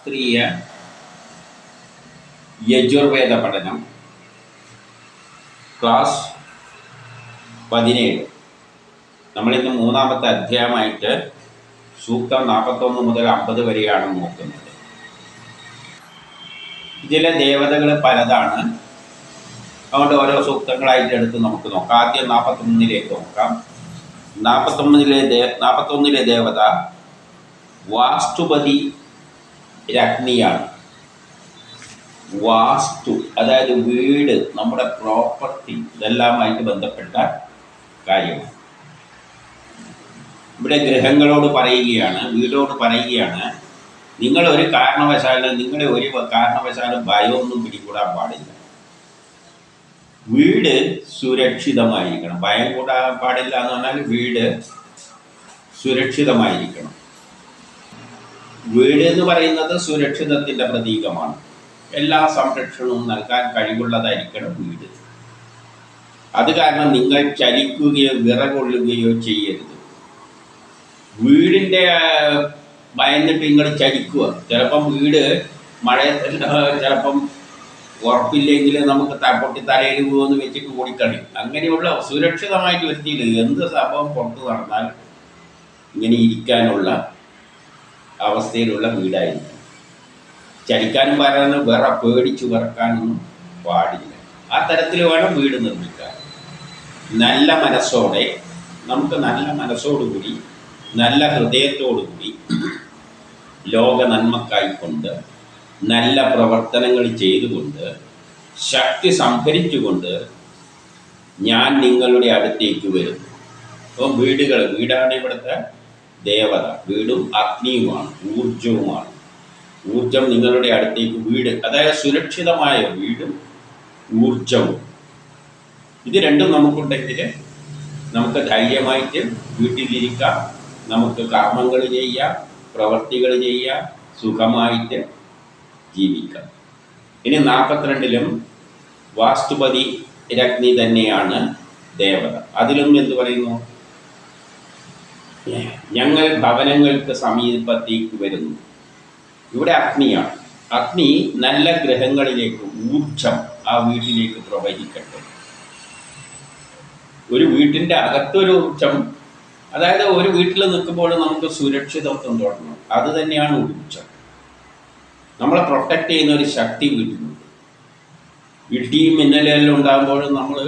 ശാസ്ത്രീയ യജുർവേദ പഠനം ക്ലാസ് പതിനേഴ്. നമ്മളിന്ന് മൂന്നാമത്തെ അധ്യായമായിട്ട് സൂക്തം നാൽപ്പത്തൊന്ന് മുതൽ അമ്പത് വരെയാണ് നോക്കുന്നത്. ഇതിലെ ദേവതകൾ പലതാണ്. അതുകൊണ്ട് ഓരോ സൂക്തങ്ങളായിട്ട് എടുത്ത് നമുക്ക് നോക്കാം. ആദ്യം നാൽപ്പത്തൊന്നിലേക്ക് നോക്കാം. നാൽപ്പത്തൊന്നിലെ ദേ നാൽപ്പത്തൊന്നിലെ ദേവത വാസ്തുപതി രഗ്നിയാണ് വാസ്തു അതായത് വീട് നമ്മുടെ പ്രോപ്പർട്ടി ഇതെല്ലാമായിട്ട് ബന്ധപ്പെട്ട കാര്യമാണ്. ഇവിടെ ഗ്രഹങ്ങളോട് പറയുകയാണ് വീടോട് പറയുകയാണ് നിങ്ങൾ ഒരു കാരണവശാലും നിങ്ങളെ ഒരു കാരണവശാലും ഭയമൊന്നും പിടികൂടാൻ പാടില്ല. വീട് സുരക്ഷിതമായിരിക്കണം. ഭയം കൂടാൻ പാടില്ല എന്ന് പറഞ്ഞാൽ വീട് സുരക്ഷിതമായിരിക്കണം. വീട് എന്ന് പറയുന്നത് സുരക്ഷിതത്തിന്റെ പ്രതീകമാണ്. എല്ലാ സംരക്ഷണവും നൽകാൻ കഴിവുള്ളതായിരിക്കണം വീട്. അത് കാരണം നിങ്ങൾ ചലിക്കുകയോ വിറകൊള്ളുകയോ ചെയ്യരുത്. വീടിന്റെ ഭയന്നിട്ട് നിങ്ങൾ ചലിക്കുക. ചിലപ്പം വീട് മഴ ചിലപ്പം ഉറപ്പില്ലെങ്കിൽ നമുക്ക് പൊട്ടി തലയിൽ പോകുമെന്ന് വെച്ചിട്ട് ഓടിക്കളി. അങ്ങനെയുള്ള സുരക്ഷിതമായിട്ട് വ്യക്തിയിൽ എന്ത് സംഭവം പുറത്ത് നടന്നാൽ ഇങ്ങനെ ഇരിക്കാനുള്ള അവസ്ഥയിലുള്ള വീടായിരിക്കും ചലിക്കാനും പറയാനും വേറെ പേടിച്ചു വറക്കാനൊന്നും പാടില്ല. ആ തരത്തിൽ വേണം വീട് നിർമ്മിക്കാൻ. നല്ല മനസ്സോടെ നമുക്ക് നല്ല മനസ്സോടുകൂടി നല്ല ഹൃദയത്തോടുകൂടി ലോക നന്മക്കായിക്കൊണ്ട് നല്ല പ്രവർത്തനങ്ങൾ ചെയ്തുകൊണ്ട് ശക്തി സംഭരിച്ചുകൊണ്ട് ഞാൻ നിങ്ങളുടെ അടുത്തേക്ക് വരുന്നു. അപ്പം വീടുകൾ വീടാണ് ഇവിടുത്തെ ദേവത. വീടും അഗ്നിയുമാണ് ഊർജവുമാണ് ഊർജം നിങ്ങളുടെ അടുത്തേക്ക് വീട് അതായത് സുരക്ഷിതമായ വീടും ഊർജവും ഇത് രണ്ടും നമുക്കുണ്ടെങ്കിൽ നമുക്ക് ധൈര്യമായിട്ട് വീട്ടിലിരിക്കാം നമുക്ക് കർമ്മങ്ങൾ ചെയ്യാം പ്രവർത്തികൾ ചെയ്യാം സുഖമായിട്ട് ജീവിക്കാം. ഇനി നാൽപ്പത്തിരണ്ടിലും വാസ്തുപതി രഗ്നി തന്നെയാണ് ദേവത. അതിലും എന്ത് പറയുന്നു? ഞങ്ങൾ ഭവനങ്ങൾക്ക് സമീപത്തേക്ക് വരുന്നു. ഇവിടെ അഗ്നിയാണ്. അഗ്നി നല്ല ഗ്രഹങ്ങളിലേക്ക് ഊർജം ആ വീട്ടിലേക്ക് പ്രവഹിക്കട്ടെ. ഒരു വീട്ടിന്റെ അകത്തൊരു ഊർജം അതായത് ഒരു വീട്ടിൽ നിൽക്കുമ്പോൾ നമുക്ക് സുരക്ഷിതത്വം തോന്നണം അത് തന്നെയാണ് ഊർജം നമ്മളെ പ്രൊട്ടക്റ്റ് ചെയ്യുന്ന ഒരു ശക്തി വീട്ടിലുണ്ട്. ഇടിയും മിന്നലെല്ലാം ഉണ്ടാകുമ്പോഴും നമ്മൾ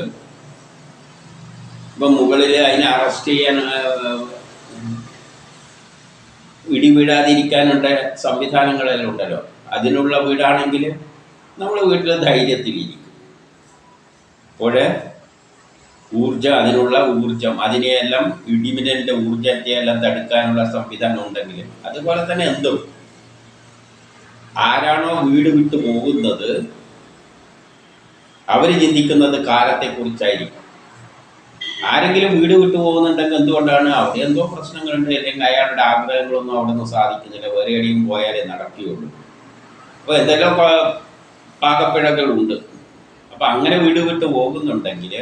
ഇപ്പം മുകളിൽ അതിനെ അറസ്റ്റ് ചെയ്യാൻ ഇടി വീഴാതിരിക്കാനുള്ള സംവിധാനങ്ങളെല്ലാം ഉണ്ടല്ലോ. അതിനുള്ള വീടാണെങ്കിൽ നമ്മൾ വീട്ടിൽ ധൈര്യത്തിലിരിക്കും. അപ്പോൾ ഊർജം അതിനുള്ള ഊർജം അതിനെയെല്ലാം ഇടിമിന്നലിന്റെ ഊർജത്തെയെല്ലാം തടുക്കാനുള്ള സംവിധാനം ഉണ്ടെങ്കിൽ അതുപോലെ തന്നെ എന്തും. ആരാണോ വീട് വിട്ടു പോകുന്നത് അവർ ചിന്തിക്കുന്നത് കാലത്തെക്കുറിച്ചായിരിക്കും. ആരെങ്കിലും വീട് വിട്ടു പോകുന്നുണ്ടെങ്കിൽ എന്തുകൊണ്ടാണ്? അവിടെ എന്തോ പ്രശ്നങ്ങളുണ്ട്. അല്ലെങ്കിൽ അയാളുടെ ആഗ്രഹങ്ങളൊന്നും അവിടെ നിന്ന് സാധിക്കുന്നില്ല. വേറെ എവിടെയും പോയാലേ നടക്കുകയുള്ളൂ. അപ്പോൾ എന്തെല്ലാം പാകപ്പിഴകളുണ്ട് അപ്പം അങ്ങനെ വീട് വിട്ട് പോകുന്നുണ്ടെങ്കിൽ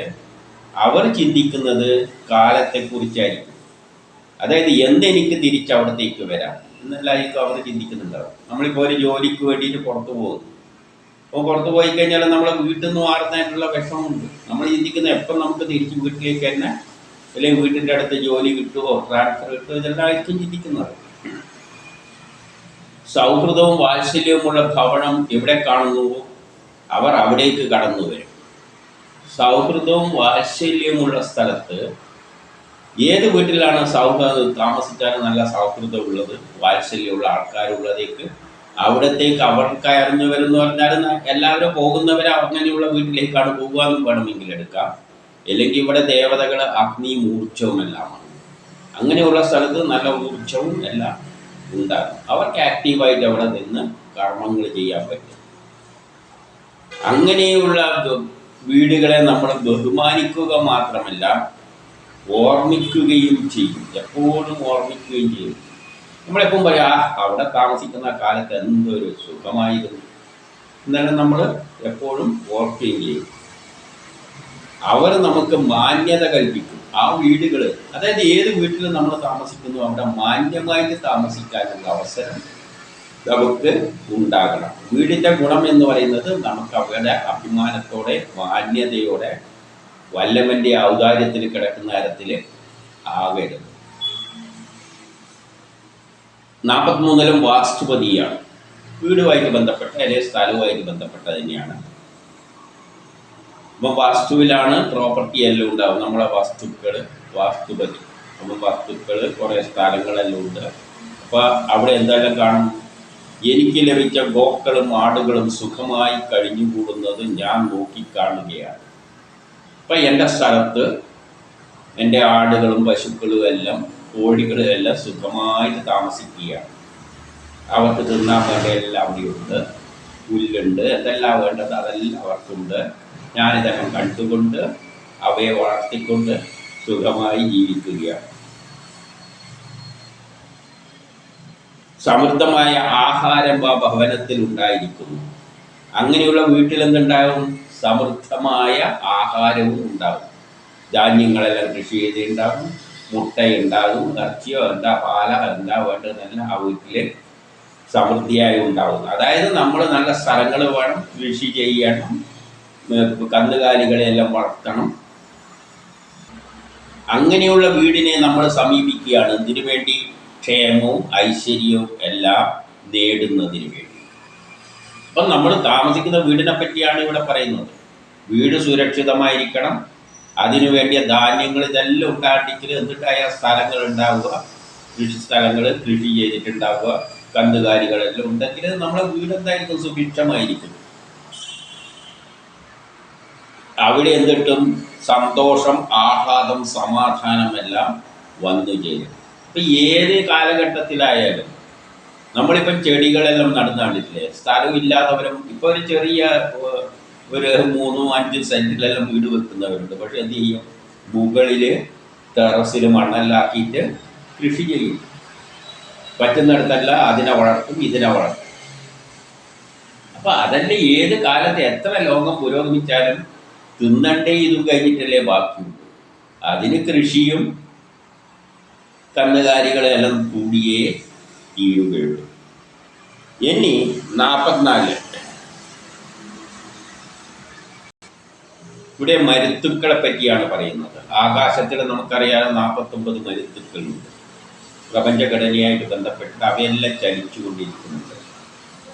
അവർ ചിന്തിക്കുന്നത് കാലത്തെക്കുറിച്ചായിരിക്കും. അതായത് എന്തെനിക്ക് തിരിച്ച് അവിടത്തേക്ക് വരാം? എന്നല്ലായിരിക്കും അവർ ചിന്തിക്കുന്നുണ്ടാവും നമ്മളിപ്പോൾ ഒരു ജോലിക്ക് വേണ്ടിയിട്ട് പുറത്തു പോകുന്നു. അപ്പോൾ പുറത്ത് പോയി കഴിഞ്ഞാൽ നമ്മളെ വീട്ടിൽ നിന്ന് മാറുന്നതായിട്ടുള്ള വിഷമമുണ്ട്. നമ്മൾ ചിന്തിക്കുന്ന എപ്പം നമുക്ക് തിരിച്ച് വീട്ടിലേക്ക് തന്നെ അല്ലെങ്കിൽ വീട്ടിന്റെ അടുത്ത് ജോലി കിട്ടുമോ ട്രാൻസ്ഫർ കിട്ടുമോ ഇതെല്ലാം ആയിരിക്കും ചിന്തിക്കുന്നത്. സൗഹൃദവും വാത്സല്യവുമുള്ള ഭവനം എവിടെ കാണുന്നുവോ അവർ അവിടേക്ക് കടന്നു വരും. സൗഹൃദവും വാത്സല്യവുമുള്ള സ്ഥലത്ത് ഏത് വീട്ടിലാണ് സൗഹൃദം താമസിച്ചാലും നല്ല സൗഹൃദം ഉള്ളത് വാത്സല്യമുള്ള ആൾക്കാരുള്ളതേക്ക് അവിടത്തേക്ക് അവൾ അറിഞ്ഞു വരുന്ന പറഞ്ഞാൽ എല്ലാവരും പോകുന്നവർ അങ്ങനെയുള്ള വീട്ടിലേക്കാണ് എന്ന് വേണമെങ്കിൽ എടുക്കാം. അല്ലെങ്കിൽ ഇവിടെ ദേവതകൾ അഗ്നിയും ഊർജവും എല്ലാമാണ് അങ്ങനെയുള്ള സ്ഥലത്ത് നല്ല ഊർജവും എല്ലാം ഉണ്ടാകും. അവർക്ക് ആക്റ്റീവായിട്ട് അവിടെ നിന്ന് കർമ്മങ്ങൾ ചെയ്യാൻ പറ്റും. അങ്ങനെയുള്ള വീടുകളെ നമ്മൾ ബഹുമാനിക്കുക മാത്രമല്ല ഓർമ്മിക്കുകയും ചെയ്യും. എപ്പോഴും ഓർമ്മിക്കുകയും ചെയ്യും. നമ്മളെപ്പം പറയാ "ആ, അവിടെ താമസിക്കുന്ന കാലത്ത് എന്തൊരു സുഖമായിരുന്നു. എന്നാലും നമ്മൾ എപ്പോഴും ഓർക്കുകയും അവർ നമുക്ക് മാന്യത കൽപ്പിക്കും. ആ വീടുകൾ അതായത് ഏത് വീട്ടിൽ നമ്മൾ താമസിക്കുന്നു അവിടെ മാന്യമായിട്ട് താമസിക്കാനുള്ള അവസരം നമുക്ക് ഉണ്ടാകണം. വീടിന്റെ ഗുണം എന്ന് പറയുന്നത് നമുക്ക് അവരുടെ അഭിമാനത്തോടെ മാന്യതയോടെ വല്ലവന്റെ ഔദാര്യത്തിൽ കിടക്കുന്ന തരത്തിൽ ആകരുത്. നാൽപ്പത്തിമൂന്നിലും വാസ്തുപതിയാണ്. വീടുമായിട്ട് ബന്ധപ്പെട്ട അല്ലെങ്കിൽ സ്ഥലവുമായിട്ട് ബന്ധപ്പെട്ട തന്നെയാണ്. അപ്പം വാസ്തുവിലാണ് പ്രോപ്പർട്ടി എല്ലാം ഉണ്ടാവും നമ്മളെ വസ്തുക്കൾ വാസ്തുപതി. അപ്പം വസ്തുക്കൾ കുറേ സ്ഥലങ്ങളെല്ലാം ഉണ്ട്. അപ്പോൾ അവിടെ എന്തെല്ലാം കാണും? എനിക്ക് ലഭിച്ച ഗോക്കളും ആടുകളും സുഖമായി കഴിഞ്ഞുകൂടുന്നത് ഞാൻ നോക്കിക്കാണുകയാണ്. അപ്പം എന്റെ സ്ഥലത്ത് എന്റെ ആടുകളും പശുക്കളും എല്ലാം കോഴികളും എല്ലാം സുഖമായിട്ട് താമസിക്കുകയാണ്. അവർക്ക് തിന്നാൻ വേണ്ട എല്ലാം അവിടെയുണ്ട്. പുല്ലുണ്ട് എന്തെല്ലാം വേണ്ടത് അതെല്ലാം അവർക്കുണ്ട്. ഞാനിതെല്ലാം കണ്ടുകൊണ്ട് അവയെ വളർത്തിക്കൊണ്ട് സുഖമായി ജീവിക്കുകയാണ്. സമൃദ്ധമായ ആഹാരം ആ ഭവനത്തിൽ ഉണ്ടായിരിക്കുന്നു. അങ്ങനെയുള്ള വീട്ടിൽ എന്തുണ്ടാവും സമൃദ്ധമായ ആഹാരവും ഉണ്ടാവും ധാന്യങ്ങളെല്ലാം കൃഷി ചെയ്തുണ്ടാവും മുട്ടയുണ്ടാകും ഇറച്ചിയോ എന്താ പാല എന്താ വേണ്ടതെന്നെല്ലാം ആ വീട്ടിൽ സമൃദ്ധിയായി ഉണ്ടാകുന്നു. അതായത് നമ്മൾ നല്ല സ്ഥലങ്ങൾ വേണം കൃഷി ചെയ്യണം കന്നുകാലികളെല്ലാം വളർത്തണം. അങ്ങനെയുള്ള വീടിനെ നമ്മൾ സമീപിക്കുകയാണ്. ഇതിനു വേണ്ടി ക്ഷേമവും ഐശ്വര്യവും എല്ലാം നേടുന്നതിന് വേണ്ടി. അപ്പം നമ്മൾ താമസിക്കുന്ന വീടിനെ പറ്റിയാണ് ഇവിടെ പറയുന്നത്. വീട് സുരക്ഷിതമായിരിക്കണം അതിനു വേണ്ടിയ ധാന്യങ്ങൾ ഇതെല്ലാം ഉണ്ടാക്കിയിട്ട് എന്നിട്ടായ സ്ഥലങ്ങൾ ഉണ്ടാവുക. കൃഷി സ്ഥലങ്ങൾ കൃഷി ചെയ്തിട്ടുണ്ടാവുക. കന്നുകാലികളെല്ലാം ഉണ്ടെങ്കിൽ നമ്മളെ വീട് എന്തായിരിക്കും? സുഭിക്ഷമായിരിക്കും. അവിടെ എന്തിട്ടും സന്തോഷം ആഹ്ലാദം സമാധാനമെല്ലാം വന്നു ചേരും. ഇപ്പം ഏത് കാലഘട്ടത്തിലായാലും നമ്മളിപ്പം ചെടികളെല്ലാം നടന്നു സ്ഥലമില്ലാത്തവരും ഇപ്പോൾ ഒരു ചെറിയ ഒരു മൂന്നും അഞ്ചും സെന്റിലെല്ലാം വീട് വെക്കുന്നവരുണ്ട്. പക്ഷെ എന്ത് ചെയ്യും? മുകളിൽ ടെറസിൽ മണ്ണെല്ലാക്കിയിട്ട് കൃഷി ചെയ്യും. പറ്റുന്നിടത്തല്ല അതിനെ വളർത്തും ഇതിനെ വളർത്തും. അപ്പം അതല്ല ഏത് കാലത്ത് എത്ര ലോകം പുരോഗമിച്ചാലും തിന്നണ്ടേ ഇതും കഴിഞ്ഞിട്ടല്ലേ ബാക്കിയുള്ളൂ. അതിന് കൃഷിയും കന്നുകാലികളെല്ലാം കൂടിയേ തീരുകയുള്ളൂ. ഇനി നാൽപ്പത്തിനാല് ഇവിടെ മരുത്തുക്കളെ പറ്റിയാണ് പറയുന്നത്. ആകാശത്തിൽ നമുക്കറിയാതെ നാൽപ്പത്തൊമ്പത് മരുത്തുക്കളുണ്ട്. പ്രപഞ്ചഘടനയായിട്ട് ബന്ധപ്പെട്ട് അവയെല്ലാം ചലിച്ചുകൊണ്ടിരിക്കുന്നുണ്ട്.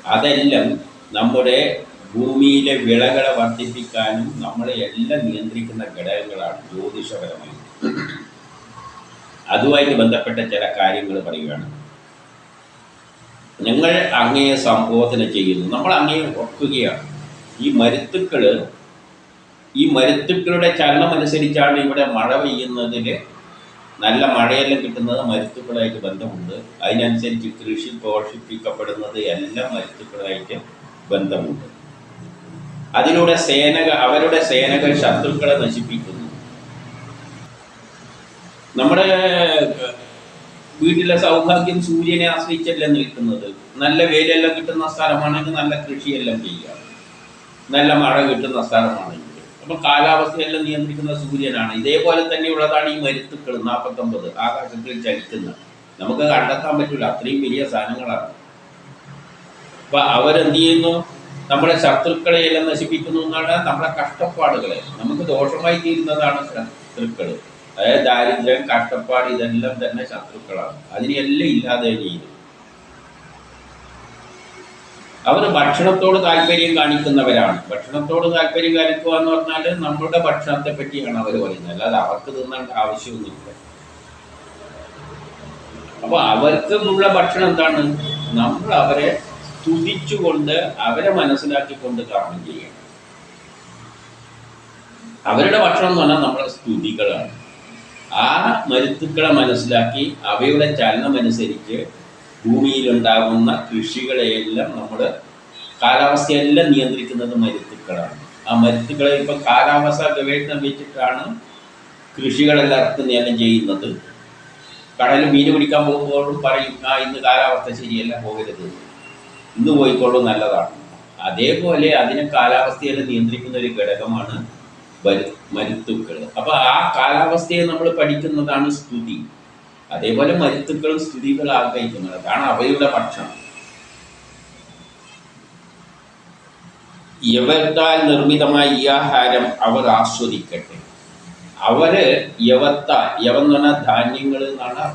അതെല്ലാം നമ്മുടെ ഭൂമിയിലെ വിളകളെ വർദ്ധിപ്പിക്കാനും നമ്മളെ എല്ലാം നിയന്ത്രിക്കുന്ന ഘടകങ്ങളാണ് ജ്യോതിഷപരമായി. അതുമായിട്ട് ബന്ധപ്പെട്ട ചില കാര്യങ്ങൾ പറയുകയാണ്. ഞങ്ങൾ അങ്ങയെ സംബോധന ചെയ്യുന്നു. നമ്മൾ അങ്ങയെ ഓർക്കുകയാണ്. ഈ മരുത്തുക്കൾ ഈ മരുത്തുക്കളുടെ ചലനം അനുസരിച്ചാണ് ഇവിടെ മഴ പെയ്യുന്നതിൽ നല്ല മഴയെല്ലാം കിട്ടുന്നത് മരുത്തുക്കളായിട്ട് ബന്ധമുണ്ട്. അതിനനുസരിച്ച് കൃഷി പോഷിപ്പിക്കപ്പെടുന്നത് എല്ലാം മരുത്തുക്കളായിട്ട് ബന്ധമുണ്ട്. അതിലൂടെ സേനക അവരുടെ സേനകൾ ശത്രുക്കളെ നശിപ്പിക്കുന്നു. നമ്മുടെ വീട്ടിലെ സൗഭാഗ്യം സൂര്യനെ ആശ്രയിച്ചല്ല നിൽക്കുന്നത്? നല്ല വെയിലെല്ലാം കിട്ടുന്ന സ്ഥലമാണെങ്കിൽ നല്ല കൃഷിയെല്ലാം ചെയ്യുക നല്ല മഴ കിട്ടുന്ന സ്ഥലമാണെങ്കിൽ. അപ്പൊ കാലാവസ്ഥയെല്ലാം നിയന്ത്രിക്കുന്ന സൂര്യനാണ്. ഇതേപോലെ തന്നെയുള്ളതാണ് ഈ മരുത്തുക്കൾ നാൽപ്പത്തൊമ്പത് ആകാശത്തിൽ ചലിക്കുന്ന. നമുക്ക് കണ്ടെത്താൻ പറ്റില്ല അത്രയും വലിയ സാധനങ്ങളാണ്. അപ്പൊ അവരെന്ത് ചെയ്യുന്നു? നമ്മുടെ ശത്രുക്കളെ എല്ലാം നശിപ്പിക്കുന്നു എന്നാണ് നമ്മുടെ കഷ്ടപ്പാടുകളെ. നമുക്ക് ദോഷമായി തീരുന്നതാണ് ശത്രുക്കൾ അതായത് ദാരിദ്ര്യം കഷ്ടപ്പാട് ഇതെല്ലാം തന്നെ ശത്രുക്കളാണ്. അതിനെല്ലാം ഇല്ലാതെ ചെയ്യും അവർ ഭക്ഷണത്തോട് താല്പര്യം കാണിക്കുന്നവരാണ്. ഭക്ഷണത്തോട് താല്പര്യം കാണിക്കുക എന്ന് പറഞ്ഞാൽ നമ്മുടെ ഭക്ഷണത്തെ പറ്റിയാണ് അവർ പറയുന്നത്. അല്ലാതെ അവർക്ക് തിന്നേണ്ട ആവശ്യമൊന്നുമില്ല. അപ്പൊ അവർക്ക് ഉള്ള ഭക്ഷണം എന്താണ്? നമ്മൾ അവരെ സ്തുതിച്ചുകൊണ്ട് അവരെ മനസ്സിലാക്കിക്കൊണ്ട് കർമ്മം ചെയ്യണം അവരുടെ ഭക്ഷണം എന്ന് പറഞ്ഞാൽ നമ്മളെ സ്തുതികളാണ്. ആ മരുത്തുക്കളെ മനസ്സിലാക്കി അവയുടെ ചലനമനുസരിച്ച് ഭൂമിയിലുണ്ടാകുന്ന കൃഷികളെയെല്ലാം നമ്മൾ കാലാവസ്ഥയെല്ലാം നിയന്ത്രിക്കുന്നത് മരുത്തുക്കളാണ്. ആ മരുത്തുക്കളെ ഇപ്പം കാലാവസ്ഥ ഗവേഷണം വെച്ചിട്ടാണ് കൃഷികളെല്ലാം ഇറക്കുന്നതെല്ലാം ചെയ്യുന്നത്. കടലിൽ മീൻ പിടിക്കാൻ പോകുമ്പോഴും പറയും ആ ഇന്ന് കാലാവസ്ഥ ശരിയല്ല പോകരുത്. ഇന്ന് പോയിക്കോളൂ നല്ലതാണ്. അതേപോലെ അതിനെ കാലാവസ്ഥയെല്ലാം നിയന്ത്രിക്കുന്ന ഒരു ഘടകമാണ് മരുത്തുക്കൾ അപ്പോൾ ആ കാലാവസ്ഥയെ നമ്മൾ പഠിക്കുന്നതാണ് സ്തുതി. അതേപോലെ മരുത്തുക്കളും സ്തുതികൾ ആഗ്രഹിക്കുന്നത് അതാണ് അവയുടെ ഭക്ഷണം. യവത്താൽ നിർമ്മിതമായ ഈ ആഹാരം അവർ ആസ്വദിക്കട്ടെ. അവർ യവത്താൽ യവം എന്ന് പറഞ്ഞാൽ ധാന്യങ്ങൾ എന്നാണ്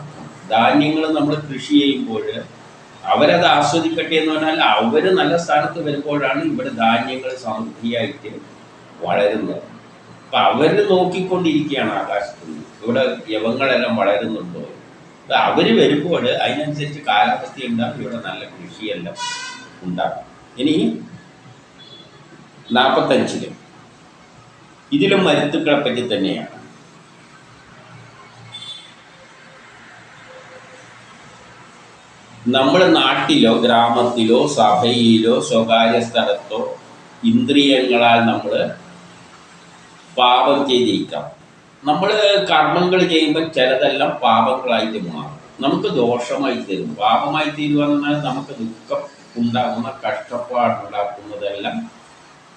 ധാന്യങ്ങൾ നമ്മൾ കൃഷി ചെയ്യുമ്പോൾ അവരത് ആസ്വദിക്കട്ടെ എന്ന് പറഞ്ഞാൽ അവർ നല്ല സ്ഥാനത്ത് വരുമ്പോഴാണ് ഇവിടെ ധാന്യങ്ങൾ സമൃദ്ധിയായിട്ട് വളരുന്നത്. അപ്പൊ അവർ നോക്കിക്കൊണ്ടിരിക്കുകയാണ് ആകാശത്ത്. ഇവിടെ യവങ്ങളെല്ലാം വളരുന്നുണ്ടോ? അവർ വരുമ്പോൾ അതിനനുസരിച്ച് കാലാവസ്ഥ ഉണ്ടാകും ഇവിടെ നല്ല കൃഷിയെല്ലാം ഉണ്ടാകും ഇനി നാൽപ്പത്തഞ്ചിൽ ഇതിലും മരുത്തുക്കളെ പറ്റി തന്നെയാണ്. നമ്മുടെ നാട്ടിലോ ഗ്രാമത്തിലോ സഭയിലോ സ്വകാര്യ സ്ഥലത്തോ ഇന്ദ്രിയങ്ങളാൽ നമ്മൾ പാപം ചെയ്തിരിക്കാം. നമ്മൾ കർമ്മങ്ങൾ ചെയ്യുമ്പോൾ ചിലതെല്ലാം പാപങ്ങളായിട്ട് മാറും. നമുക്ക് ദോഷമായി തീരും. പാപമായി തീരുക എന്ന് പറഞ്ഞാൽ നമുക്ക് ദുഃഖം ഉണ്ടാകുന്ന കഷ്ടപ്പാടുണ്ടാക്കുന്നതെല്ലാം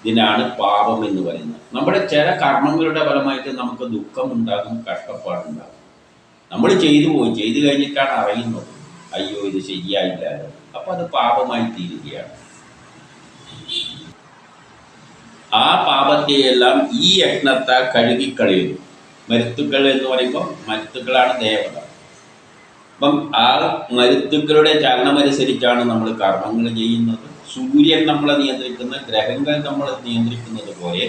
ഇതിനാണ് പാപം എന്ന് പറയുന്നത്. നമ്മുടെ ചില കർമ്മങ്ങളുടെ ഫലമായിട്ട് നമുക്ക് ദുഃഖം ഉണ്ടാകും കഷ്ടപ്പാടുണ്ടാകും നമ്മൾ ചെയ്തു പോയി. ചെയ്തു കഴിഞ്ഞിട്ടാണ് അറിയുന്നത്. അയ്യോ ഇത് ശരിയായില്ലല്ലോ അപ്പൊ അത് പാപമായി തീരുകയാണ്. ആ പാപത്തെയെല്ലാം ഈ യജ്ഞത്താൽ കഴുകിക്കളയുന്നു. മരുത്തുക്കൾ എന്ന് പറയുമ്പോൾ മരുത്തുക്കളാണ് ദേവത. അപ്പം ആ മരുത്തുക്കളുടെ ചലനമനുസരിച്ചാണ് നമ്മൾ കർമ്മങ്ങൾ ചെയ്യുന്നത്. സൂര്യൻ നമ്മളെ നിയന്ത്രിക്കുന്ന ഗ്രഹങ്ങൾ നമ്മളെ നിയന്ത്രിക്കുന്നത് പോലെ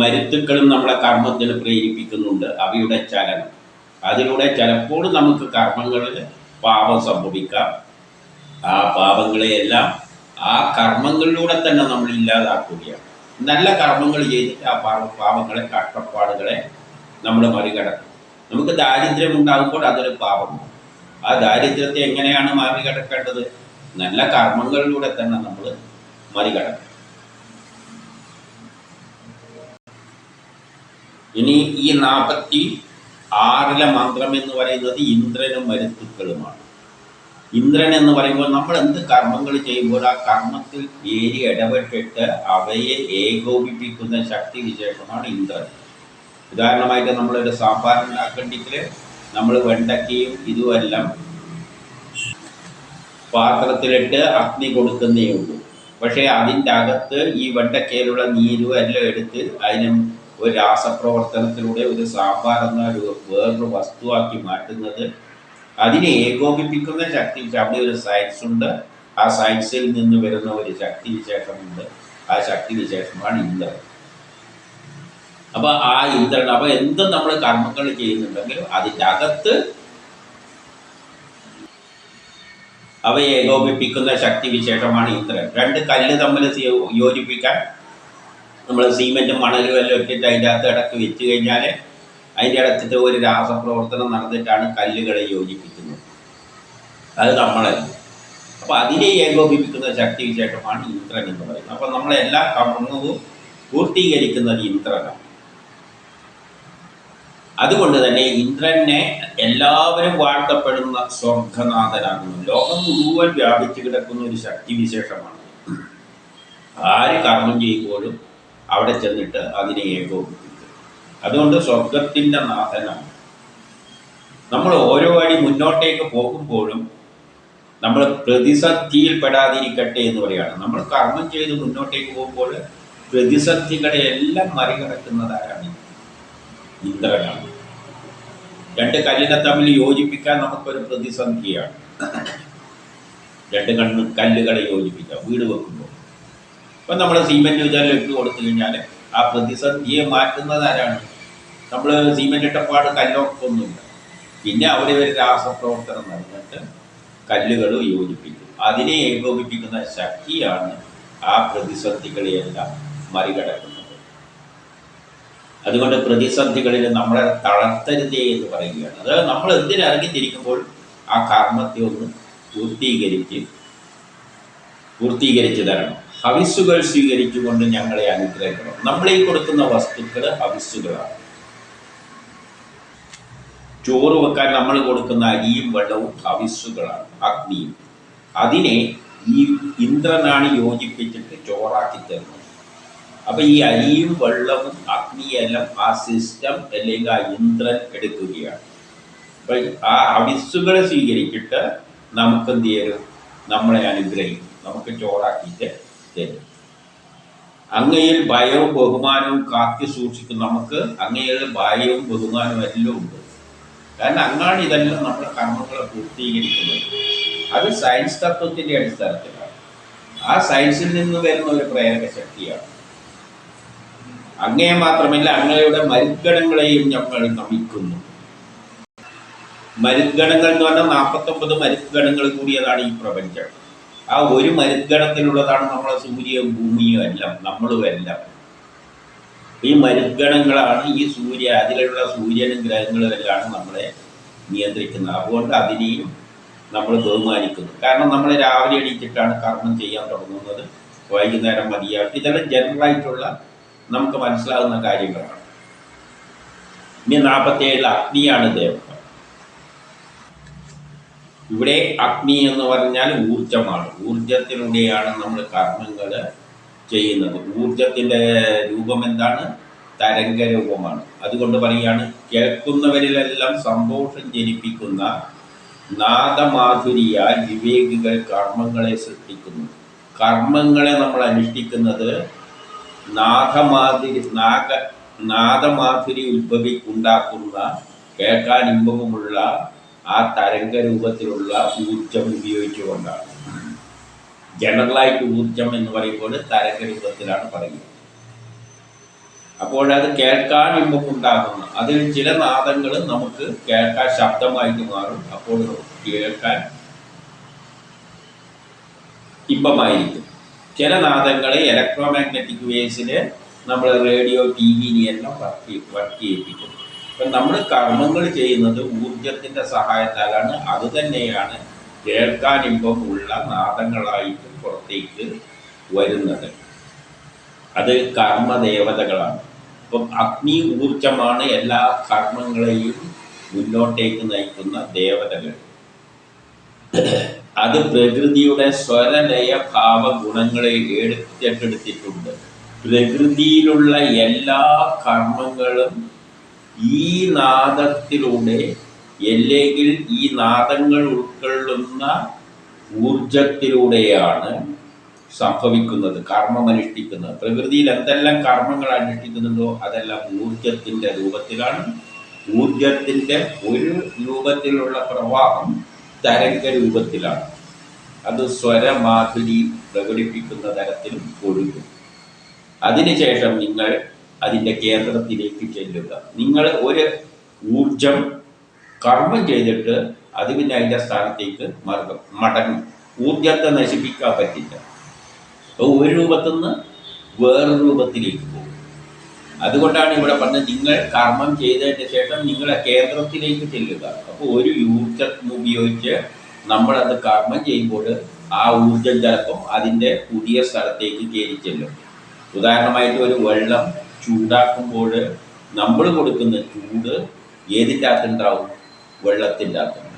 മരുത്തുക്കളും നമ്മളെ കർമ്മത്തിൽ പ്രേരിപ്പിക്കുന്നുണ്ട് അവയുടെ ചലനം. അതിലൂടെ ചിലപ്പോൾ നമുക്ക് കർമ്മങ്ങളിൽ പാപം സംഭവിക്കാം. ആ പാപങ്ങളെയെല്ലാം ആ കർമ്മങ്ങളിലൂടെ തന്നെ നമ്മൾ ഇല്ലാതാക്കുകയാണ്. നല്ല കർമ്മങ്ങൾ ചെയ്തിട്ട് ആ പാപ പാപങ്ങളെ കഷ്ടപ്പാടുകളെ നമ്മൾ മറികടക്കും. നമുക്ക് ദാരിദ്ര്യം ഉണ്ടാകുമ്പോൾ അതൊരു പാപമാണ്. ആ ദാരിദ്ര്യത്തെ എങ്ങനെയാണ് മറികടക്കേണ്ടത്? നല്ല കർമ്മങ്ങളിലൂടെ തന്നെ നമ്മൾ മറികടക്കും. ഇനി ഈ നാൽപ്പത്തി ആറിലെ മന്ത്രം എന്ന് പറയുന്നത് ഇന്ദ്രനും മരുത്തുക്കളുമാണ്. ഇന്ദ്രൻ എന്ന് പറയുമ്പോൾ നമ്മൾ എന്ത് കർമ്മങ്ങൾ ചെയ്യുമ്പോൾ ആ കർമ്മത്തിൽ ഏരി ഇടപെട്ടിട്ട് അവയെ ഏകോപിപ്പിക്കുന്ന ശക്തി വിശേഷമാണ് ഇന്ദ്രൻ. ഉദാഹരണമായിട്ട് നമ്മളൊരു സാമ്പാർ ഉണ്ടാക്കണ്ടെങ്കിൽ നമ്മൾ വെണ്ടക്കയും ഇതുമെല്ലാം പാത്രത്തിലിട്ട് അഗ്നി കൊടുക്കുന്നേ ഉള്ളൂ. പക്ഷേ അതിന്റെ അകത്ത് ഈ വെണ്ടക്കയിലുള്ള നീരും എല്ലാം എടുത്ത് അതിനും ഒരു രാസപ്രവർത്തനത്തിലൂടെ ഒരു സാമ്പാർ എന്ന ഒരു വേറൊരു വസ്തുവാക്കി മാറ്റുന്നത് അതിനെ ഏകോപിപ്പിക്കുന്ന ശക്തി അവിടെ ഒരു സയൻസ് ഉണ്ട്. ആ സയൻസിൽ നിന്ന് വരുന്ന ഒരു ശക്തി വിശേഷമുണ്ട്. ആ ശക്തി വിശേഷമാണ് ഇന്ദ്രൻ. അപ്പൊ ആ ഇന്ദ്രൻ അപ്പൊ എന്തും നമ്മൾ കർമ്മങ്ങൾ ചെയ്യുന്നുണ്ടെങ്കിലും അതിന്റെ അകത്ത് അവയെ ഏകോപിപ്പിക്കുന്ന ശക്തി വിശേഷമാണ് ഇന്ദ്രൻ. രണ്ട് കല്ല് തമ്മിൽ യോജിപ്പിക്കാൻ നമ്മൾ സീമെന്റും മണലും എല്ലാം ഇട്ടിട്ട് അതിന്റെ അകത്ത് ഇടയ്ക്ക് വെച്ച് കഴിഞ്ഞാൽ അതിന്റെ അടുത്തിട്ട് ഒരു രാസപ്രവർത്തനം നടന്നിട്ടാണ് കല്ലുകളെ യോജിപ്പിക്കുന്നത്. അത് നമ്മളല്ല. അപ്പോൾ അതിനെ ഏകോപിപ്പിക്കുന്ന ശക്തി വിശേഷമാണ് ഇന്ദ്രൻ എന്ന് പറയുന്നത്. അപ്പോൾ നമ്മളെല്ലാ കർമ്മവും പൂർത്തീകരിക്കുന്നത് ഇന്ദ്രനാണ്. അതുകൊണ്ട് തന്നെ ഇന്ദ്രനെ എല്ലാവരും വാഴ്ത്തപ്പെടുന്ന സ്വർഗനാഥനാകുന്നു ലോകം മുഴുവൻ വ്യാപിച്ചു കിടക്കുന്ന ഒരു ശക്തി വിശേഷമാണ്. ആര് കർമ്മം ചെയ്യുമ്പോഴും അവിടെ ചെന്നിട്ട് അതിനെ ഏകോപിപ്പിക്കും. അതുകൊണ്ട് സ്വർഗത്തിന്റെ നാഥനാണ്. നമ്മൾ ഓരോ അടി മുന്നോട്ടേക്ക് പോകുമ്പോഴും നമ്മൾ പ്രതിസന്ധിയിൽ പെടാതിരിക്കട്ടെ എന്ന് പറയുകയാണ്. നമ്മൾ കർമ്മം ചെയ്ത് മുന്നോട്ടേക്ക് പോകുമ്പോൾ പ്രതിസന്ധികളെ എല്ലാം മറികടക്കുന്നത് ആരാണ് ഇന്ദ്രനാണ്. രണ്ട് കല്ലിനെ തമ്മിൽ യോജിപ്പിക്കാൻ നമുക്കൊരു പ്രതിസന്ധിയാണ്. രണ്ട് കണ്ണ് കല്ലുകളെ യോജിപ്പിക്കാം വീട് വെക്കുമ്പോൾ. ഇപ്പം നമ്മൾ സിമെന്റ് വിചാരം ഇട്ട് കൊടുത്തു കഴിഞ്ഞാൽ ആ പ്രതിസന്ധിയെ മാറ്റുന്നത് ആരാണ് നമ്മൾ സീമെന്റ് ഇട്ടപ്പാട് കല്ലൊക്കൊന്നുമില്ല. പിന്നെ അവിടെ ഒരു രാസപ്രവർത്തനം നടന്നിട്ട് കല്ലുകൾ യോജിപ്പിക്കും. അതിനെ ഏകോപിപ്പിക്കുന്ന ശക്തിയാണ് ആ പ്രതിസന്ധികളെയെല്ലാം മറികടക്കുന്നത്. അതുകൊണ്ട് പ്രതിസന്ധികളിൽ നമ്മളെ തളർത്തരുതേ എന്ന് പറയുകയാണ്. അത് നമ്മൾ എന്തിനിറങ്ങിത്തിരിക്കുമ്പോൾ ആ കർമ്മത്തെ ഒന്ന് പൂർത്തീകരിച്ച് പൂർത്തീകരിച്ച് തരണം. ഹവിസ്സുകൾ സ്വീകരിച്ചുകൊണ്ട് ഞങ്ങളെ അനുഗ്രഹിക്കണം. നമ്മളീ കൊടുക്കുന്ന വസ്തുക്കൾ ഹവിസ്സുകളാണ്. ചോറ് വെക്കാൻ നമ്മൾ കൊടുക്കുന്ന അരിയും വെള്ളവും ഹവിസ്സുകളാണ് അഗ്നിയും. അതിനെ ഈ ഇന്ദ്രനാണ് യോജിപ്പിച്ചിട്ട് ചോറാക്കി തരുന്നത് അപ്പൊ ഈ അരിയും വെള്ളവും അഗ്നിയെല്ലാം ആ സിസ്റ്റം അല്ലെങ്കിൽ ആ ഇന്ദ്രൻ എടുക്കുകയാണ്. അപ്പൊ ആ അവിസ്സുകളെ സ്വീകരിച്ചിട്ട് നമുക്ക് എന്ത് ചെയ്യും നമ്മളെ അനുഗ്രഹിക്കും. നമുക്ക് ചോറാക്കിയിട്ട് തരും. അങ്ങയിൽ ഭയവും ബഹുമാനവും കാത്തി സൂക്ഷിക്കും. നമുക്ക് അങ്ങയിൽ ഭയവും ബഹുമാനവും എല്ലാം ഉണ്ട്. കാരണം അങ്ങാണ് ഇതെല്ലാം നമ്മുടെ കർമ്മങ്ങളെ പൂർത്തീകരിക്കുന്നത്. അത് സയൻസ് തത്വത്തിന്റെ അടിസ്ഥാനത്തിലാണ്. ആ സയൻസിൽ നിന്ന് വരുന്ന ഒരു പ്രേരക ശക്തിയാണ്. അങ്ങയെ മാത്രമല്ല അങ്ങയുടെ മരുദ്ഗണങ്ങളെയും ഞങ്ങൾ നമിക്കുന്നു. മരുദ്ഗണങ്ങൾ എന്ന് പറഞ്ഞാൽ നാൽപ്പത്തൊമ്പത് മരുദ്ഗണങ്ങൾ കൂടിയതാണ് ഈ പ്രപഞ്ചം. ആ ഒരു മരുദ്ഗണത്തിലുള്ളതാണ് നമ്മളെ സൂര്യവും ഭൂമിയും എല്ലാം നമ്മളും എല്ലാം. ഈ മരുഗണങ്ങളാണ് ഈ സൂര്യ അതിലുള്ള സൂര്യനും ഗ്രഹങ്ങളും എല്ലാമാണ് നമ്മളെ നിയന്ത്രിക്കുന്നത്. അതുകൊണ്ട് അതിനെയും നമ്മൾ ബഹുമാനിക്കുന്നു. കാരണം നമ്മൾ രാവിലെ എണീറ്റിട്ടാണ് കർമ്മം ചെയ്യാൻ തുടങ്ങുന്നത്. വൈകുന്നേരം മതിയാകും ഇതെല്ലാം ജനറലായിട്ടുള്ള നമുക്ക് മനസ്സിലാകുന്ന കാര്യങ്ങളാണ്. ഇനി നാൽപ്പത്തേഴിൽ അഗ്നിയാണ് ദേവത. ഇവിടെ അഗ്നി എന്ന് പറഞ്ഞാൽ ഊർജമാണ് ഊർജത്തിലൂടെയാണ് നമ്മൾ കർമ്മങ്ങൾ ചെയ്യുന്നത്. ഊർജത്തിന്റെ രൂപം എന്താണ്? തരംഗ രൂപമാണ് അതുകൊണ്ട് പറയുകയാണ് കേൾക്കുന്നവരിലെല്ലാം സന്തോഷം ജനിപ്പിക്കുന്ന നാദമാധുരിയാൽ വിവേകികൾ കർമ്മങ്ങളെ സൃഷ്ടിക്കുന്നു. കർമ്മങ്ങളെ നമ്മൾ അനുഷ്ഠിക്കുന്നത് നാഥമാധുരി നാഗ നാദമാധുരി ഉത്ഭവി ഉണ്ടാക്കുന്ന കേൾക്കാൻ ഇമ്പമുള്ള ആ തരംഗ രൂപത്തിലുള്ള ഊർജം ഉപയോഗിച്ചുകൊണ്ടാണ്. ജനറലായിട്ട് ഊർജം എന്ന് പറയുമ്പോൾ തരംഗ രൂപത്തിലാണ് പറയുന്നത് അപ്പോഴത് കേൾക്കാൻ ഇമ്പമുണ്ടാകുന്ന അതിൽ ചില നാദങ്ങൾ നമുക്ക് കേൾക്കാൻ ശബ്ദമായിട്ട് മാറും. അപ്പോൾ കേൾക്കാൻ ഇമ്പമായിരിക്കും. ചില നാദങ്ങളെ ഇലക്ട്രോ മാഗ്നറ്റിക് വേവ്സിൽ നമ്മൾ റേഡിയോ ടി വിനെയെല്ലാം വർക്ക് വർക്ക് ചെയ്യിപ്പിക്കും അപ്പം നമ്മൾ കർമ്മങ്ങൾ ചെയ്യുന്നത് ഊർജത്തിന്റെ സഹായത്താലാണ്. അത് തന്നെയാണ് കേൾക്കാൻ ഇമ്പം ഉള്ള നാദങ്ങളായിട്ട് പുറത്തേക്ക് വരുന്നത്. അത് കർമ്മദേവതകളാണ്. അപ്പം അഗ്നി ഊർജമാണ് എല്ലാ കർമ്മങ്ങളെയും മുന്നോട്ടേക്ക് നയിക്കുന്ന ദേവതകൾ. അത് പ്രകൃതിയുടെ സ്വരലയ ഭാവ ഗുണങ്ങളെ ഏറ്റെടുത്തിട്ടുണ്ട് പ്രകൃതിയിലുള്ള എല്ലാ കർമ്മങ്ങളും ഈ നാദത്തിലൂടെ അല്ലെങ്കിൽ ഈ നാദങ്ങൾ ഉൾക്കൊള്ളുന്ന ഊർജത്തിലൂടെയാണ് സംഭവിക്കുന്നത് കർമ്മം അനുഷ്ഠിക്കുന്നത്. പ്രകൃതിയിൽ എന്തെല്ലാം കർമ്മങ്ങൾ അനുഷ്ഠിക്കുന്നുണ്ടോ അതെല്ലാം ഊർജത്തിന്റെ രൂപത്തിലാണ്. ഊർജത്തിന്റെ ഒരു രൂപത്തിലുള്ള പ്രവാഹം തരംഗ രൂപത്തിലാണ്. അത് സ്വരമാധുരി പ്രകടിപ്പിക്കുന്ന തരത്തിലും ഒഴുകും. അതിനുശേഷം നിങ്ങൾ അതിന്റെ കേന്ദ്രത്തിലേക്ക് ചെല്ലുക. നിങ്ങൾ ഒരു ഊർജം കർമ്മം ചെയ്തിട്ട് അത് പിന്നെ അതിന്റെ സ്ഥാനത്തേക്ക് മറക്കും മടങ്ങും. ഊർജത്തെ നശിപ്പിക്കാൻ പറ്റില്ല. അപ്പോൾ ഒരു രൂപത്തിൽ നിന്ന് വേറൊരു രൂപത്തിലേക്ക് പോകും. അതുകൊണ്ടാണ് ഇവിടെ പറഞ്ഞത് നിങ്ങൾ കർമ്മം ചെയ്തതിന് ശേഷം നിങ്ങളെ കേന്ദ്രത്തിലേക്ക് ചെല്ലുക. അപ്പോൾ ഒരു ഊർജം ഉപയോഗിച്ച് നമ്മളത് കർമ്മം ചെയ്യുമ്പോൾ ആ ഊർജം ചിലപ്പം അതിന്റെ പുതിയ സ്ഥലത്തേക്ക് കയറി ചെല്ലും. ഉദാഹരണമായിട്ട് ഒരു വെള്ളം ചൂടാക്കുമ്പോൾ നമ്മൾ കൊടുക്കുന്ന ചൂട് ഏതിന്റെ അകത്തുണ്ടാവും? വെള്ളത്തിന്റെ അർത്ഥം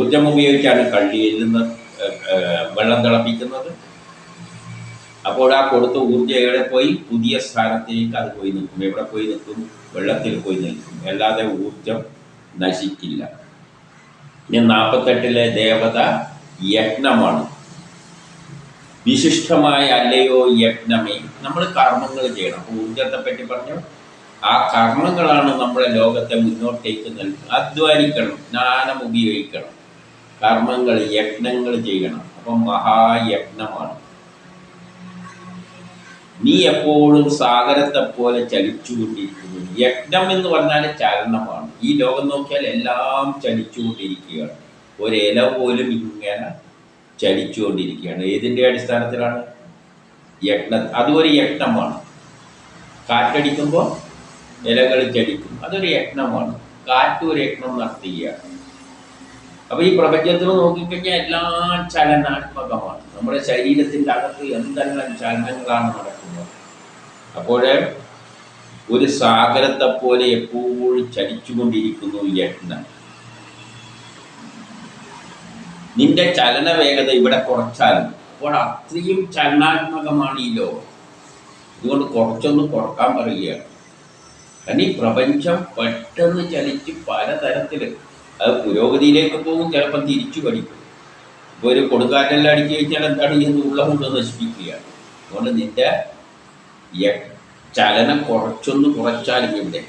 ഊർജം ഉപയോഗിച്ചാണ് കള്ളിയിൽ നിന്ന് വെള്ളം തിളപ്പിക്കുന്നത്. അപ്പോൾ ആ കൊടുത്ത ഊർജം പോയി? പുതിയ സ്ഥാനത്തേക്ക് അത് പോയി നിൽക്കും. എവിടെ പോയി നിൽക്കും? വെള്ളത്തിൽ പോയി നിൽക്കും. അല്ലാതെ ഊർജം നശിക്കില്ല. ഇനി നാൽപ്പത്തെട്ടിലെ ദേവത യജ്ഞമാണ്. വിശിഷ്ടമായ അല്ലയോ യജ്ഞമേ? നമ്മൾ കർമ്മങ്ങൾ ചെയ്യണം. അപ്പോൾ ഊർജത്തെ പറ്റി പറഞ്ഞു. ആ കർമ്മങ്ങളാണ് നമ്മുടെ ലോകത്തെ മുന്നോട്ടേക്ക് നൽകുന്നത് അധ്വാനിക്കണം ജ്ഞാനം ഉപയോഗിക്കണം. കർമ്മങ്ങൾ യജ്ഞങ്ങൾ ചെയ്യണം. അപ്പം മഹായജ്ഞമാണ്. നീ എപ്പോഴും സാഗരത്തെ പോലെ ചലിച്ചുകൊണ്ടിരിക്കുന്നു. യജ്ഞം എന്ന് പറഞ്ഞാൽ ചലനമാണ്. ഈ ലോകം നോക്കിയാൽ എല്ലാം ചലിച്ചുകൊണ്ടിരിക്കുകയാണ്. ഒരില പോലും ഇങ്ങനെ ചലിച്ചുകൊണ്ടിരിക്കുകയാണ്. ഏതിന്റെ അടിസ്ഥാനത്തിലാണ്? യജ്ഞ അതും ഒരു യജ്ഞമാണ്. കാറ്റടിക്കുമ്പോൾ ഇലകൾ ചലിക്കും. അതൊരു യജ്ഞമാണ് കാറ്റ് ഒരു യജ്ഞം നടത്തുകയാണ് അപ്പൊ ഈ പ്രപഞ്ചത്തിൽ നോക്കിക്കഴിഞ്ഞാൽ എല്ലാം ചലനാത്മകമാണ്. നമ്മുടെ ശരീരത്തിന്റെ അകത്ത് എന്തെല്ലാം ചലനങ്ങളാണ് നടക്കുന്നത്. അപ്പോൾ ഒരു സാഗരത്തെ പോലെ എപ്പോഴും ചലിച്ചുകൊണ്ടിരിക്കുന്നു യജ്ഞം നിന്റെ ചലന വേഗത ഇവിടെ കുറച്ചാലും അപ്പോൾ അത്രയും ചലനാത്മകമാണ് ഈ ലോകം. അതുകൊണ്ട് കുറച്ചൊന്ന് കുറയ്ക്കാൻ പറയുകയാണ്. കാരണം ഈ പ്രപഞ്ചം പെട്ടെന്ന് ചലിച്ച് പലതരത്തിൽ അത് പുരോഗതിയിലേക്ക് പോകും ചിലപ്പം തിരിച്ചു പഠിക്കും ഇപ്പൊ ഒരു കൊടുക്കാറ്റെല്ലാം അടിച്ചു കഴിഞ്ഞാൽ എന്താണ് ചെയ്യുന്നത് ഉള്ള കൊണ്ട് നശിപ്പിക്കുക? അതുകൊണ്ട് നിന്റെ ചലനം കുറച്ചൊന്ന് കുറച്ചാലും ഇവിടെ.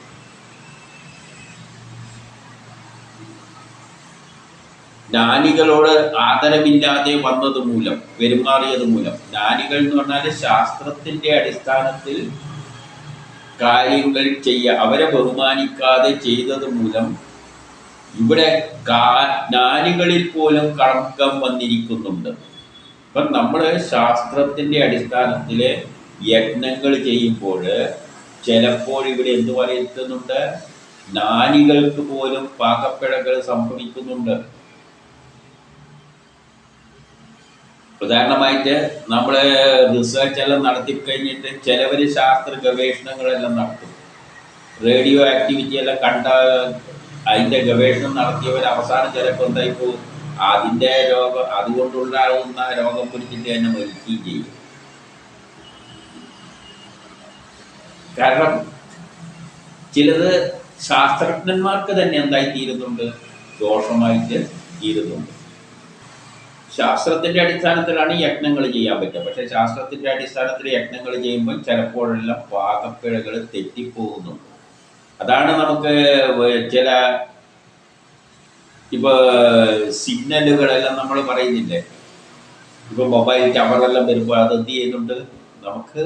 ജ്ഞാനികളോട് ആദരവില്ലാതെ വന്നത് മൂലം പെരുമാറിയത് മൂലം. ജ്ഞാനികൾ എന്ന് പറഞ്ഞാൽ ശാസ്ത്രത്തിന്റെ അടിസ്ഥാനത്തിൽ കാര്യങ്ങൾ ചെയ്യ അവരെ ബഹുമാനിക്കാതെ ചെയ്തത് മൂലം ഇവിടെ ജ്ഞാനികളിൽ പോലും കളങ്കം വന്നിരിക്കുന്നുണ്ട്. അപ്പം നമ്മൾ ശാസ്ത്രത്തിന്റെ അടിസ്ഥാനത്തിൽ യജ്ഞങ്ങൾ ചെയ്യുമ്പോൾ ചിലപ്പോൾ ഇവിടെ എന്ത് പറയുന്നുണ്ട് ജ്ഞാനികൾക്ക് പോലും പാകപ്പിഴകൾ സംഭവിക്കുന്നുണ്ട്. ഉദാഹരണമായിട്ട് നമ്മൾ റിസർച്ച് എല്ലാം നടത്തി കഴിഞ്ഞിട്ട് ചിലവർ ശാസ്ത്ര ഗവേഷണങ്ങളെല്ലാം നടത്തും. റേഡിയോ ആക്ടിവിറ്റി എല്ലാം കണ്ട അതിന്റെ ഗവേഷണം നടത്തിയവർ അവസാനം ചിലപ്പോൾ എന്തായി പോകും അതിന്റെ രോഗം അതുകൊണ്ടുണ്ടാകുന്ന രോഗം പിടിച്ചിട്ട് തന്നെ മരിക്കുകയും ചെയ്യും. കാരണം ചിലത് ശാസ്ത്രജ്ഞന്മാർക്ക് തന്നെ എന്തായി തീരുന്നുണ്ട് ദോഷമായിട്ട് തീരുന്നുണ്ട്. ശാസ്ത്രത്തിന്റെ അടിസ്ഥാനത്തിലാണ് യജ്ഞങ്ങൾ ചെയ്യാൻ പറ്റുക. പക്ഷെ ശാസ്ത്രത്തിന്റെ അടിസ്ഥാനത്തിൽ യജ്ഞങ്ങൾ ചെയ്യുമ്പോൾ ചിലപ്പോഴെല്ലാം പാകപ്പിഴകൾ തെറ്റിപ്പോകുന്നുണ്ട് അതാണ് നമുക്ക് ചില ഇപ്പൊ സിഗ്നലുകളെല്ലാം നമ്മൾ പറയുന്നില്ലേ? ഇപ്പൊ മൊബൈൽ ടവറെല്ലാം വരുമ്പോൾ അത് എന്ത് ചെയ്യുന്നുണ്ട്? നമുക്ക്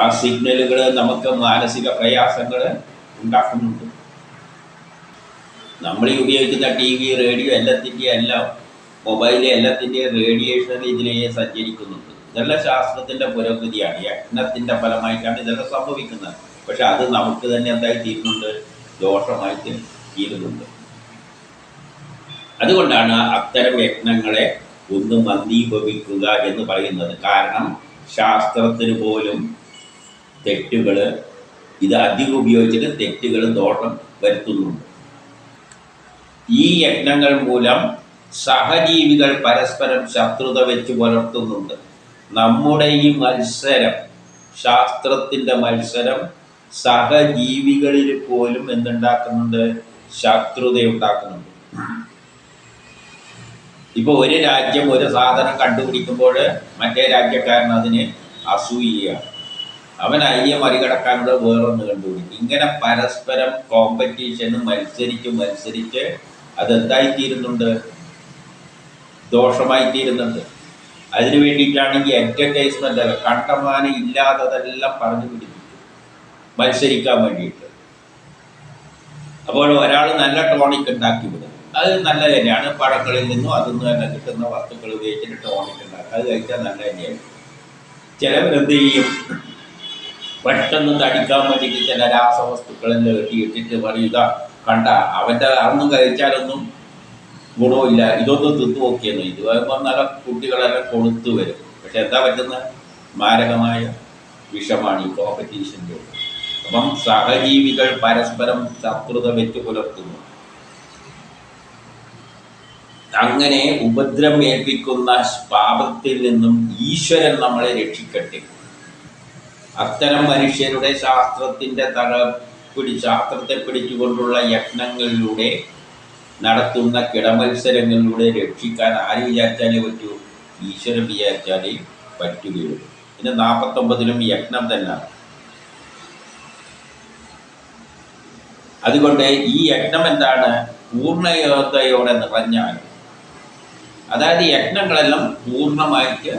ആ സിഗ്നലുകൾ നമുക്ക് മാനസിക പ്രയാസങ്ങൾ ഉണ്ടാക്കുന്നുണ്ട്. നമ്മൾ ഉപയോഗിക്കുന്ന ടി വി റേഡിയോ എല്ലാത്തിന്റെയും എല്ലാം മൊബൈൽ എല്ലാത്തിന്റെയും റേഡിയേഷൻ ഇതിലേ സഞ്ചരിക്കുന്നുണ്ട്. ഇതെല്ലാം ശാസ്ത്രത്തിന്റെ പുരോഗതിയാണ്. യജ്ഞത്തിന്റെ ഫലമായിട്ടാണ് ഇതെല്ലാം സംഭവിക്കുന്നത്. പക്ഷെ അത് നമുക്ക് തന്നെ എന്തായി തീരുന്നുണ്ട്? ദോഷമായി തീരുന്നുണ്ട്. അതുകൊണ്ടാണ് അത്തരം യജ്ഞങ്ങളെ ഒന്ന് മന്ദീഭവിക്കുക എന്ന് പറയുന്നത്. കാരണം ശാസ്ത്രത്തിന് പോലും തെറ്റുകൾ ഇത് അധികം ഉപയോഗിച്ചിട്ട് തെറ്റുകൾ ദോഷം വരുത്തുന്നുണ്ട്. ഈ യജ്ഞങ്ങൾ മൂലം സഹജീവികൾ പരസ്പരം ശത്രുത വെച്ച് പുലർത്തുന്നുണ്ട്. നമ്മുടെ ഈ മത്സരം ശാസ്ത്രത്തിന്റെ മത്സരം സഹജീവികളിൽ പോലും എന്തുണ്ടാക്കുന്നുണ്ട്? ശത്രുത ഉണ്ടാക്കുന്നുണ്ട് ഇപ്പൊ ഒരു രാജ്യം ഒരു സാധനം കണ്ടുപിടിക്കുമ്പോൾ മറ്റേ രാജ്യക്കാരൻ അതിനെ അസൂയാണ് അവൻ അയ്യ മറികടക്കാനുള്ള വേറൊന്ന് കണ്ടുപിടിക്കും. ഇങ്ങനെ പരസ്പരം കോമ്പറ്റീഷന് മത്സരിച്ച് മത്സരിച്ച് അതെന്തായി തീരുന്നുണ്ട് ദോഷമായി തീരുന്നുണ്ട് അതിനു വേണ്ടിയിട്ടാണെങ്കിൽ ഈ അല്ല കണ്ടമാനം ഇല്ലാത്തതെല്ലാം പറഞ്ഞു പിടിപ്പിക്കും മത്സരിക്കാൻ വേണ്ടിയിട്ട്. അപ്പോൾ ഒരാൾ നല്ല ടോണിക് ഉണ്ടാക്കി വിടും. അത് നല്ല തന്നെയാണ്. പഴങ്ങളിൽ നിന്നും അതിൽ തന്നെ കിട്ടുന്ന വസ്തുക്കൾ ഉപയോഗിച്ചിട്ട് ടോണിക് ഉണ്ടാക്കുക. അത് കഴിച്ചാൽ നല്ല തന്നെയാണ്. ചിലവരെന്ത് ചെയ്യും? പെട്ടെന്ന് തടിക്കാൻ വേണ്ടിയിട്ട് ചില രാസവസ്തുക്കളെല്ലാം എട്ടിയിട്ടിട്ട് പറയുക കണ്ട അവന്റെ അതൊന്നും കഴിച്ചാലൊന്നും ഗുണമില്ല ഇതൊന്നും തിന്നു നോക്കിയെന്നു. ഇത് നല്ല കുട്ടികളെല്ലാം കൊളുത്തു വരും. പക്ഷെ എന്താ പറ്റുന്ന മാരകമായ വിഷമാണ് ഈ കോമ്പറ്റീഷന്റെ അപ്പം സഹജീവികൾ പരസ്പരം ശത്രുത വെച്ച് പുലർത്തുന്നു. അങ്ങനെ ഉപദ്രം ഏൽപ്പിക്കുന്ന പാപത്തിൽ നിന്നും ഈശ്വരൻ നമ്മളെ രക്ഷിക്കട്ടെ. അത്തരം മനുഷ്യരുടെ ശാസ്ത്രത്തിന്റെ തല പിടി ശാസ്ത്രത്തെ പിടിച്ചുകൊണ്ടുള്ള യജ്ഞങ്ങളിലൂടെ നടത്തുന്ന കിടമത്സരങ്ങളിലൂടെ രക്ഷിക്കാൻ ആര് വിചാരിച്ചാലേ പറ്റൂ? ഈശ്വരൻ വിചാരിച്ചാലേ പറ്റുകയുള്ളൂ. പിന്നെ നാൽപ്പത്തൊമ്പതിലും യജ്ഞം തന്നെയാണ്. അതുകൊണ്ട് ഈ യജ്ഞം എന്താണ്? പൂർണയോഗ്യതയോടെ നിറഞ്ഞാൽ അതായത് യജ്ഞങ്ങളെല്ലാം പൂർണമായിട്ട്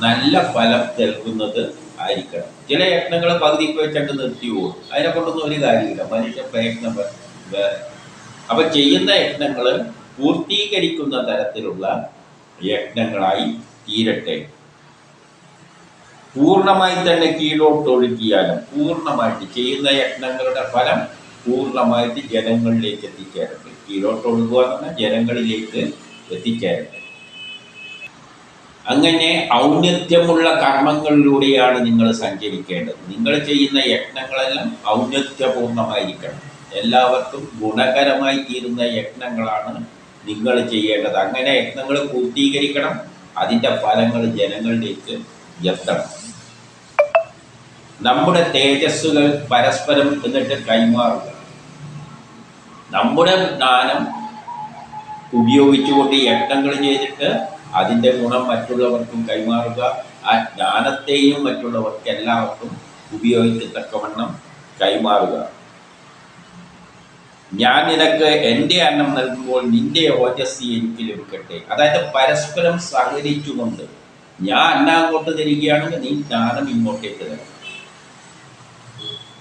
നല്ല ഫലം നൽകുന്നത് ആയിരിക്കണം. ചില യത്നങ്ങൾ പകുതിക്ക് വെച്ചിട്ട് നിർത്തി പോകും. അതിനെ കൊണ്ടൊന്നും ഒരു കാര്യമില്ല. മനുഷ്യ പ്രയത്നം അപ്പൊ ചെയ്യുന്ന യത്നങ്ങൾ പൂർത്തീകരിക്കുന്ന തരത്തിലുള്ള യജ്ഞങ്ങളായി തീരട്ടെ. പൂർണമായി തന്നെ കീഴോട്ടൊഴുകിയാലും പൂർണമായിട്ട് ചെയ്യുന്ന യജ്ഞങ്ങളുടെ ഫലം പൂർണമായിട്ട് ജനങ്ങളിലേക്ക് എത്തിച്ചേരട്ടെ. കീഴോട്ടൊഴുകുക എന്ന് പറഞ്ഞാൽ ജനങ്ങളിലേക്ക് എത്തിച്ചേരട്ടെ. അങ്ങനെ ഔന്നത്യമുള്ള കർമ്മങ്ങളിലൂടെയാണ് നിങ്ങൾ സഞ്ചരിക്കേണ്ടത്. നിങ്ങൾ ചെയ്യുന്ന യജ്ഞങ്ങളെല്ലാം ഔന്നത്യപൂർണമായിരിക്കണം എല്ലാവർക്കും ഗുണകരമായി തീരുന്ന യജ്ഞങ്ങളാണ് നിങ്ങൾ ചെയ്യേണ്ടത്. അങ്ങനെ യജ്ഞങ്ങൾ പൂർത്തീകരിക്കണം. അതിന്റെ ഫലങ്ങൾ ജനങ്ങളിലേക്ക് എത്തണം. നമ്മുടെ തേജസ്സുകൾ പരസ്പരം എന്നിട്ട് കൈമാറുക. നമ്മുടെ ജ്ഞാനം ഉപയോഗിച്ചുകൊണ്ട് യജ്ഞങ്ങൾ ചെയ്തിട്ട് അതിന്റെ ഗുണം മറ്റുള്ളവർക്കും കൈമാറുക. ആ ജ്ഞാനത്തെയും മറ്റുള്ളവർക്ക് എല്ലാവർക്കും ഉപയോഗിക്കത്തക്കവണ്ണം കൈമാറുക. ഞാൻ നിനക്ക് എന്റെ അന്നം നൽകുമ്പോൾ നിന്റെ ഓജസ് എനിക്ക് ലഭിക്കട്ടെ. അതായത് പരസ്പരം സഹകരിച്ചുകൊണ്ട് ഞാൻ അന്നം അങ്ങോട്ട് തരികയാണെങ്കിൽ നീ ജ്ഞാനം ഇങ്ങോട്ടേക്ക് തരണം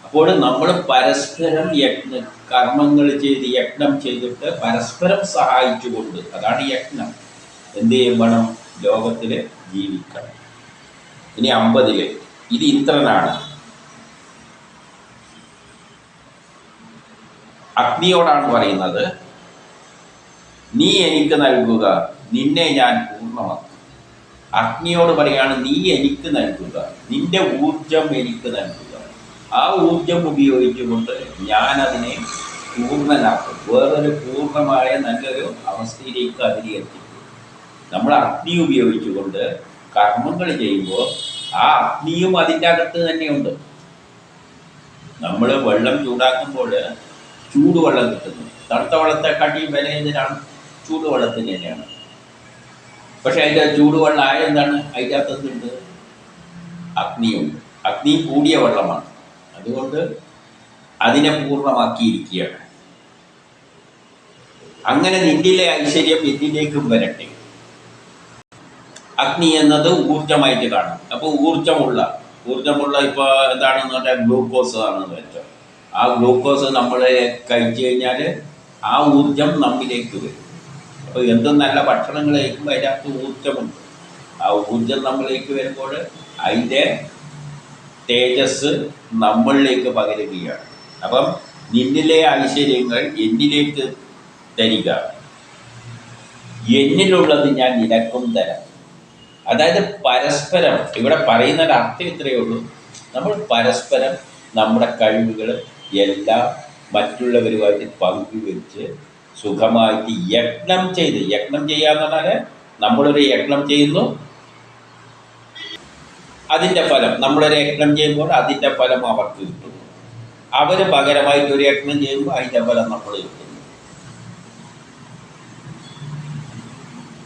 അപ്പോൾ നമ്മൾ പരസ്പരം യജ്ഞ കർമ്മങ്ങൾ ചെയ്ത് യജ്ഞം ചെയ്തിട്ട് പരസ്പരം സഹായിച്ചുകൊണ്ട് അതാണ് യജ്ഞം. എന്ത് ചെയ്യണം ലോകത്തിൽ ജീവിക്കണം ഇനി അമ്പതിൽ. ഇത് ഇന്ദ്രനാണ്. അഗ്നിയോടാണ് പറയുന്നത്. നീ എനിക്ക് നൽകുക. നിന്നെ ഞാൻ പൂർണമാക്കും. അഗ്നിയോട് പറയാണ് നീ എനിക്ക് നൽകുക. നിന്റെ ഊർജം എനിക്ക് നൽകുക. ആ ഊർജം ഉപയോഗിച്ചുകൊണ്ട് ഞാൻ അതിനെ പൂർണനാക്കും. വേറൊരു പൂർണമായ നല്ലൊരു അവസ്ഥയിലേക്ക് അതിനെ എത്തിക്കും. നമ്മൾ അഗ്നി ഉപയോഗിച്ചുകൊണ്ട് കർമ്മങ്ങൾ ചെയ്യുമ്പോൾ ആ അഗ്നിയും അതിന്റെ അകത്ത് തന്നെയുണ്ട്. നമ്മൾ വെള്ളം ചൂടാക്കുമ്പോൾ ചൂടുവെള്ളം കിട്ടുന്നു. തണുത്ത വെള്ളത്തെക്കാട്ടിയും വില എന്തിനാണ്? ചൂടുവെള്ളത്തിന് തന്നെയാണ്. പക്ഷേ അതിന്റെ ചൂടുവെള്ളം ആയെന്താണ് അതിന്റെ അകത്തുണ്ട് അഗ്നിയുണ്ട് അഗ്നി കൂടിയ വെള്ളമാണ്. അതുകൊണ്ട് അതിനെ പൂർണമാക്കിയിരിക്കുകയാണ്. അങ്ങനെ നിന്നിലെ ഐശ്വര്യം എന്നിലേക്കും വരട്ടെ. അഗ്നി എന്നത് ഊർജമായിട്ട് കാണും. അപ്പോൾ ഊർജമുള്ള ഊർജമുള്ള ഇപ്പോൾ എന്താണെന്ന് പറഞ്ഞാൽ ഗ്ലൂക്കോസ് ആണെന്ന് വെച്ചോ ആ ഗ്ലൂക്കോസ് നമ്മൾ കഴിച്ചു കഴിഞ്ഞാൽ ആ ഊർജം നമ്മിലേക്ക് വരും. അപ്പോൾ എന്തും നല്ല ഭക്ഷണങ്ങൾ കഴിക്കുമ്പോൾ അതിനകത്ത് ഊർജമുണ്ട് ആ ഊർജം നമ്മളിലേക്ക് വരുമ്പോൾ അതിന്റെ തേജസ് നമ്മളിലേക്ക് പകരുകയാണ്. അപ്പം നിന്നിലെ ഐശ്വര്യങ്ങൾ എന്നിലേക്ക് തരിക. എന്നിലുള്ളത് ഞാൻ നിനക്കും തരാം. അതായത് പരസ്പരം ഇവിടെ പറയുന്ന അർത്ഥം ഇത്രയേ ഉള്ളൂ. നമ്മൾ പരസ്പരം നമ്മുടെ കഴിവുകൾ എല്ലാം മറ്റുള്ളവരുമായിട്ട് പങ്കുവെച്ച് സുഖമായിട്ട് യജ്ഞം ചെയ്ത് യജ്ഞം ചെയ്യാന്ന് പറഞ്ഞാൽ നമ്മളൊരു യജ്ഞം ചെയ്യുന്നു. അതിന്റെ ഫലം നമ്മളൊരു യജ്ഞം ചെയ്യുമ്പോൾ അതിന്റെ ഫലം അവർക്ക് കിട്ടുന്നു. അവർ പകരമായിട്ട് ഒരു യജ്ഞം ചെയ്യുമ്പോൾ അതിന്റെ ഫലം നമ്മൾ കിട്ടുന്നു.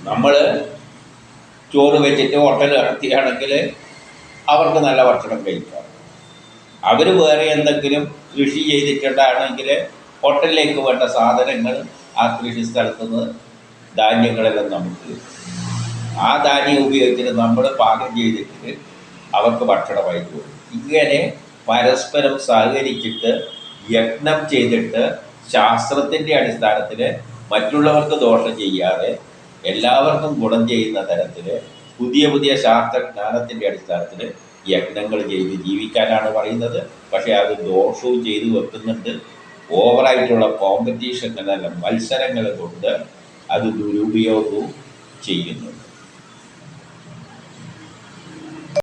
നമ്മൾ ചോറ് വെച്ചിട്ട് ഹോട്ടൽ നടത്തിയാണെങ്കിൽ അവർക്ക് നല്ല ഭക്ഷണം കഴിക്കാം. അവർ വേറെ എന്തെങ്കിലും കൃഷി ചെയ്തിട്ടുണ്ടാണെങ്കിൽ ഹോട്ടലിലേക്ക് വേണ്ട സാധനങ്ങൾ ആ കൃഷി സ്ഥലത്ത് നിന്ന് ധാന്യങ്ങളെല്ലാം നമുക്ക് ആ ധാന്യം ഉപയോഗിച്ചിട്ട് നമ്മൾ പാകം ചെയ്തിട്ട് അവർക്ക് ഭക്ഷണമായി കൊടുക്കും. ഇങ്ങനെ പരസ്പരം സഹകരിച്ചിട്ട് യജ്ഞം ചെയ്തിട്ട് ശാസ്ത്രത്തിന്റെ അടിസ്ഥാനത്തിൽ മറ്റുള്ളവർക്ക് ദോഷം ചെയ്യാതെ എല്ലാവർക്കും ഗുണം ചെയ്യുന്ന തരത്തിൽ പുതിയ പുതിയ ശാസ്ത്രജ്ഞാനത്തിന്റെ അടിസ്ഥാനത്തിൽ യജ്ഞങ്ങൾ ചെയ്ത് ജീവിക്കാനാണ് പറയുന്നത്. പക്ഷേ അത് ദോഷവും ചെയ്തു വെക്കുന്നുണ്ട്. ഓവറായിട്ടുള്ള കോമ്പറ്റീഷൻ എന്നല്ല മത്സരങ്ങൾ കൊണ്ട് അത് ദുരുപയോഗവും ചെയ്യുന്നുണ്ട്.